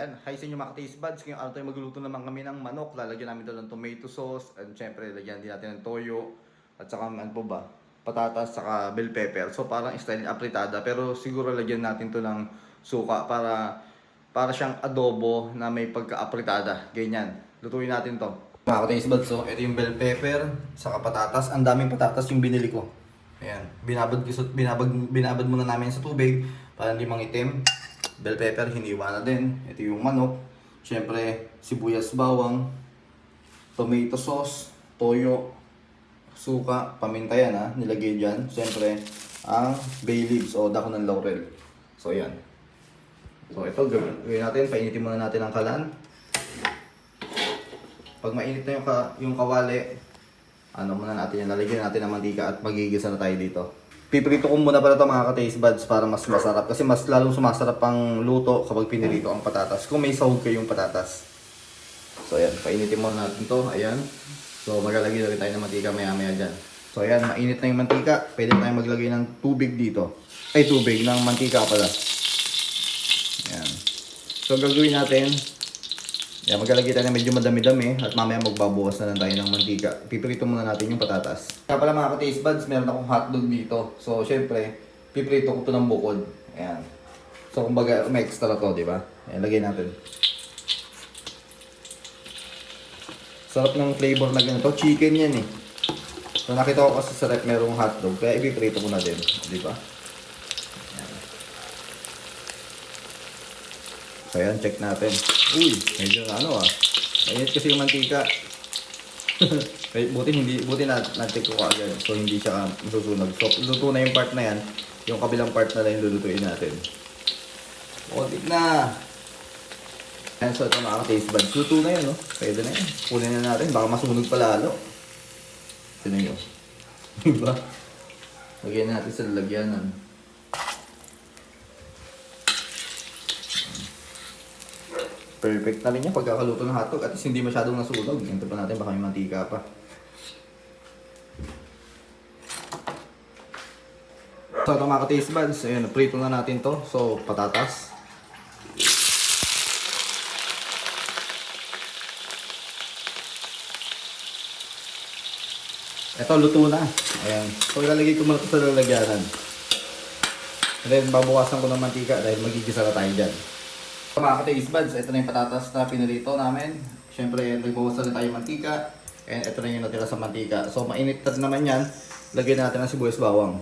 Ayan, hi sa inyo mga taste buds. Ngayon araw tayo magluluto naman kami ng manok. Lalagyan namin doon ng tomato sauce. And syempre, lagyan din natin ng toyo. At saka ano po ba? Patatas, saka bell pepper. So parang style apritada. Pero siguro lagyan natin to ng suka para para siyang adobo na may pagka-apritada. Ganyan. Lutuin natin to. Mga taste buds, so ito yung bell pepper, saka patatas. Ang daming patatas yung binili ko. Ayan. Binabad, binabad, binabad muna namin sa tubig para hindi mangitim bell pepper, hiniwa na din. Ito yung manok. Siyempre, sibuyas bawang, tomato sauce, toyo, suka, paminta yan ha, nilagay dyan. Siyempre, ang bay leaves o dako ng laurel. So, yan. So, ito, gawin natin. Painitin muna natin ang kalan. Pag mainit na yung, ka, yung kawali, ano muna natin yan, lalagyan natin ng mantika at magigisa na tayo dito. Piprito ko muna pala ito mga ka-taste buds para mas masarap. Kasi mas lalong sumasarap ang luto kapag pinirito ang patatas. Kung may sahog kayong patatas. So ayan, painitin muna natin to. Ayan. So maglalagay na rin tayo ng mantika maya maya dyan. So ayan, mainit na yung mantika. Pwede na tayong maglagay ng tubig dito. Ay, tubig ng mantika pala. Ayan. So gagawin natin, yan, maglalagay tayo ng medyo madami-dami at mamaya magbabawas na lang tayo ng mantika. Piprito muna natin yung patatas. Kaya pala mga ka-taste buds, meron akong hotdog dito. So, syempre, piprito ko to ng bukod. Ayan. So, kumbaga, may extra to, di ba? Ayan, lagay natin. Sarap ng flavor na ganito. Chicken yan eh. So, nakita ko kasi sa rep merong hotdog, kaya ipiprito ko na din. Di ba? So ayan, check natin. Uy, medyo ano ah. Mainit kasi yung mantika. Buti hindi, buti na, na-check ko agad. So hindi siya masusunog. So luto na yung part na yan. Yung kabilang part na lang yung lulutuin natin. Butik na. Ayan, so ito mga taste buds. Luto na yun, no? Pwede na yun. Kunin na natin. Baka masunog pa lalo. Ito na yun. Diba? Lagyan natin sa lalagyanan. Perfect na rin yan pagkakaluto ng hotdog. At hindi masyadong nasunog. Ito pa natin baka may mantika pa. So ito mga ka-taste buds, ayun, prito na natin to. So patatas. Ito luto na. Ayan. So ilalagay ko muna sa lalagyanan. And then babawasan ko ng mantika dahil magigisa na tayo dyan. So, mga ka-taste buds, ito na yung patatas na pinirito namin. Siyempre, nagbawas na rin tayo mantika. And ito na yung natira sa mantika. So, mainit na naman yan. Lagyan natin ng sibuyas bawang.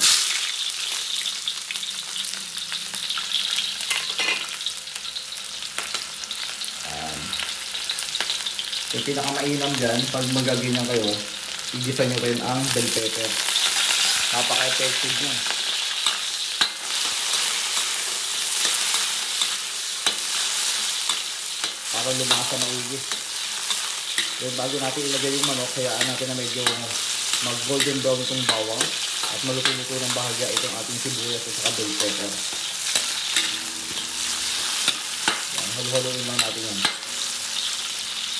Ayan. Yung pinakamainam dyan, pag magaganyan kayo, igisa nyo rin ang bell pepper. Napaka-effective nyo. Para lumasa maigi. Then bago natin ilagay yung manok, hayaan natin na medyo mag golden brown itong bawang at maluto-luto ng bahagya itong ating sibuyas at saka bell pepper. Yan, halo-haloin lang natin yan.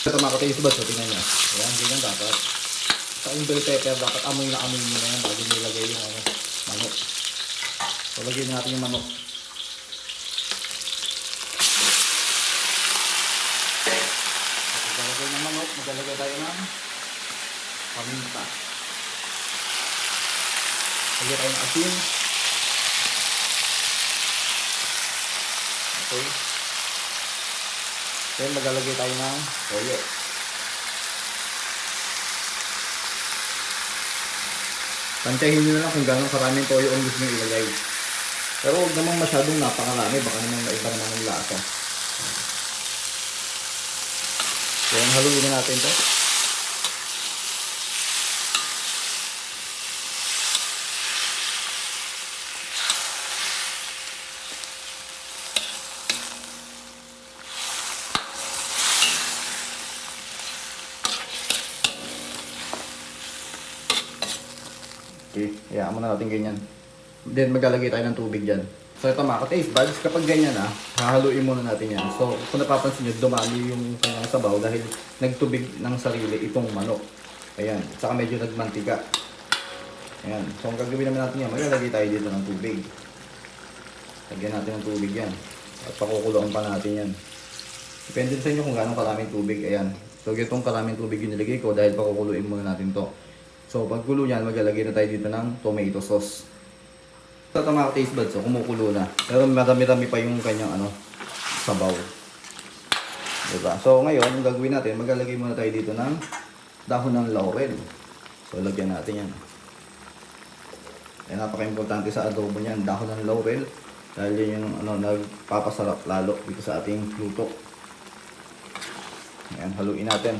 Ito mga ka-taste buds, so tingnan nyo. Ayan, ganyan dapat. Sa yung bell pepper, dapat amoy na amoy nyo na yan bago nyo ilagay yung ano, manok. So lagyan natin yung manok. Maglalagay ng manok, maglalagay tayo ng paminta. Lagyan tayo ng asin. Okay. Then maglalagay tayo ng toyo. Pantayin nyo na lang kung gano'ng karaming toyo ang gusto nyo ilagay. Pero huwag naman masyadong napakarami, baka naman maiba naman ang lasa. Yan, haluin na natin to. Okay, hayaan mo na natin ganyan. Then maglalagay tayo ng tubig dyan. So ito mga ka-taste buds, kapag ganyan na, hahaluin muna natin yan. So kung napapansin nyo, dumami yung kanyang sabaw dahil nagtubig ng sarili itong manok. Ayan, saka medyo nagmantika. Ayan, so ang gagawin naman natin yan, maglalagay tayo dito ng tubig. Lagyan natin ng tubig yan. At pakukulong pa natin yan. Depende sa inyo kung gaano karaming tubig. Ayan. So, itong karaming tubig yung nilagay ko dahil pakukuluin muna natin to. So, pag kulo yan, maglalagay na tayo dito ng tomato sauce. Sa tomato taste buds, so kumukulo na. Pero marami-rami pa yung kanyang ano, sabaw. Diba? So, ngayon, ang gagawin natin, maglalagay muna tayo dito ng dahon ng laurel. So, lagyan natin yan. Yan, napaka-importante sa adobo niyan, dahon ng laurel. Dahil yun yung ano, nagpapasarap lalo dito sa ating luto. Ayan, haluin natin.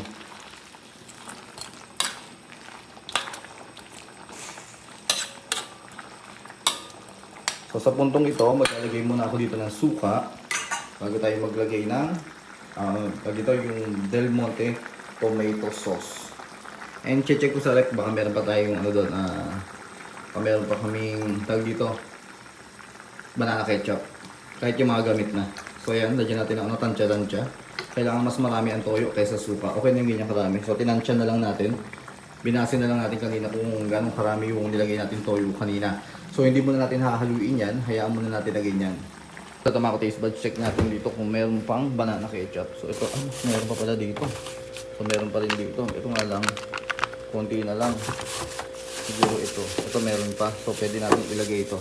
So sa puntong ito, maglalagay muna ako dito ng suka bago tayo maglagay ng uh, dito yung Del Monte tomato sauce. And check ko sa rep baka meron pa tayong ano doon, ah uh, meron pa kaming tag dito banana ketchup. Kahit yung mga gamit na. So yan, lagyan natin ng ano, tansya-tansya. Kailangan mas marami ang toyo kaysa suka. Okay na yung ganyan karami. So tinansya na lang natin. Binasin na lang natin kanina kung gano'ng karami yung nilagay natin toyo kanina. So hindi muna natin hahaluin yan, hayaan muna natin na ganyan. Sa tomato taste buds, check natin dito kung meron pang banana ketchup. So ito, ah, meron pa pala dito. So meron pa rin dito. Ito nga lang, konti na lang. Siguro ito. Ito meron pa. So pwede natin ilagay ito.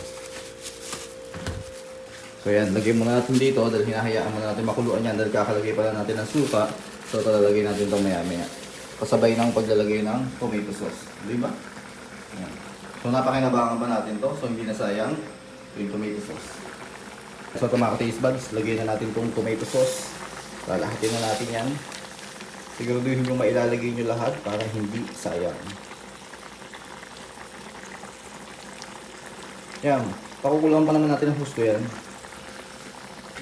So yan, lagay muna natin dito dahil hinahayaan muna natin makuluan yan dahil kakalagay pala natin ng suka. So talalagay natin ito maya maya. Kasabay ng paglalagay ng tomato sauce. Di ba? Yan. So napakinabangan pa natin to. So hindi na sayang ito yung tomato sauce. So tomato taste buds, lagay na natin itong tomato sauce. Lalahatin na natin yan. Siguraduhin yung mailalagay nyo lahat para hindi sayang. Yan. Pakukulang pa naman natin ang husto yan.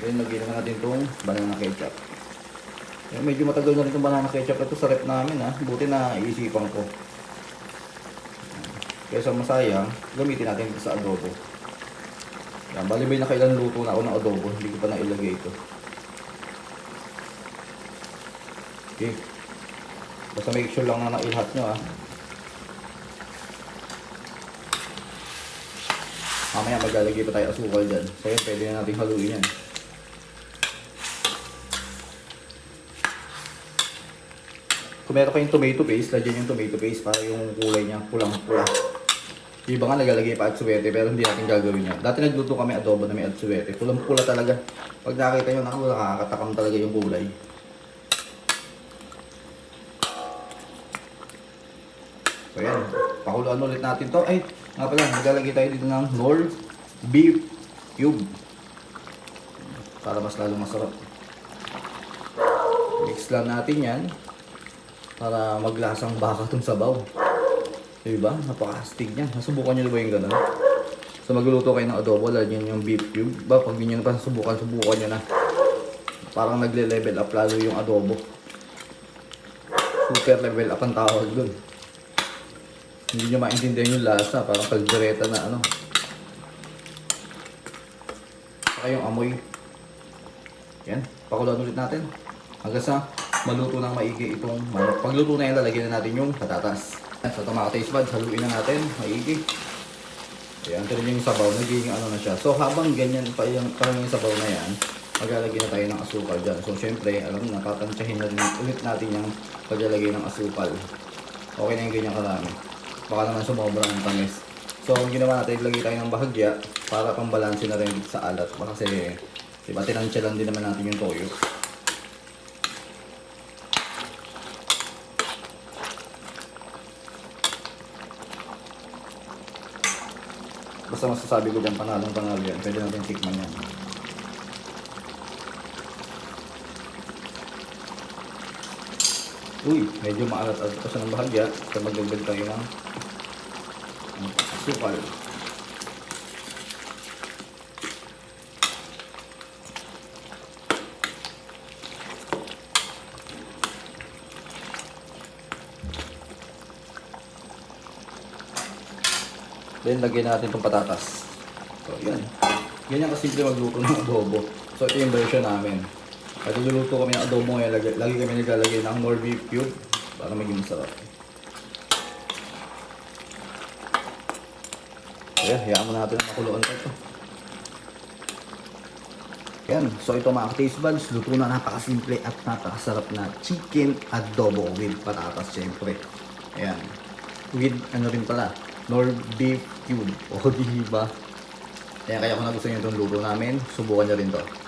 Then lagyan naman natin itong banana ketchup. Yan, medyo matagal na rin itong banana ketchup ito sa rep namin ha. Buti na iisipan ko. Kaysa masayang, gamitin natin ito sa adobo. Yan, bali may nakailan luto na ako ng adobo. Hindi ko pa nailagay ito. Okay. Basta make sure lang na nailahat nyo ha. Mamaya maglalagay pa tayo asukal dyan. So yan, pwede na natin haluin yan. Kung meron kayong tomato paste, lagyan yung tomato paste para yung kulay niya pulang-pula. Yung iba nga nagalagay pa atsuwete pero hindi natin gagawin yan. Dati nagluto kami adobo na may atsuwete. Pulang-pula talaga. Pag nakita nyo, naku, nakakatakam talaga yung kulay. So yan, pakuluan ulit natin to. Ay, nga pala, maglalagay tayo dito ng nor beef cube. Para mas lalo masarap. Mix lang natin yan para maglasang baka tong sabaw. Diba? Napaka-astig niyan. Nasubukan niyo na ba yung gano'n? So magluluto kayo ng adobo, lagyan yung beef cube. Ba, pag hindi nyo na pa subukan, nyo na. Parang nagle-level up lalo yung adobo. Super level up ang tawag dun. Hindi nyo maintindihan yung lasa, parang kaldereta na ano. Saka yung amoy. Yan, pakuluan ulit natin. Hanggang sa maluto ng maigi itong manok. Pagluto na yan, lalagyan na natin yung patatas. So tomato taste buds, haluin na natin, maigi. Ayan, rin yung sabaw, nagiging ano na siya. So habang ganyan pa yung, parang yung sabaw na yan, maglalagay na tayo ng asukal dyan. So syempre, alam mo, natatansyahin na rin ulit natin yung paglalagay ng asukal. Okay na yung ganyan karami. Baka naman sumobra ang tamis. So ang ginawa natin, ilagay tayo ng bahagya para pambalansin na rin sa alat. Baka Kasi, diba, tinansya lang din naman natin yung toyo. Basta masasabi ko dyan, panalong panalo yan. Pwede natin tikman yan. Uy, medyo maalat-alat pa siya ng bahagya. Kaya magdagdag tayo ng ng Then, lagyan natin itong patatas. So, yan. Ganyan kasimple magluto ng adobo. So, ito yung version namin. At luluto kami ng adobo ngayon, lagi, lagi kami naglalagay ng more beef cube para maging masarap. So, yan, hayaan mo natin ang makuluan pa ito. Yan. So ito mga taste buds, luto na napakasimple at napakasarap na chicken adobo with patatas syempre. Ayan. With ano rin pala, nor beef cube. O di ba? Kaya kaya kung nagustuhan nyo itong luto namin, subukan nyo rin to.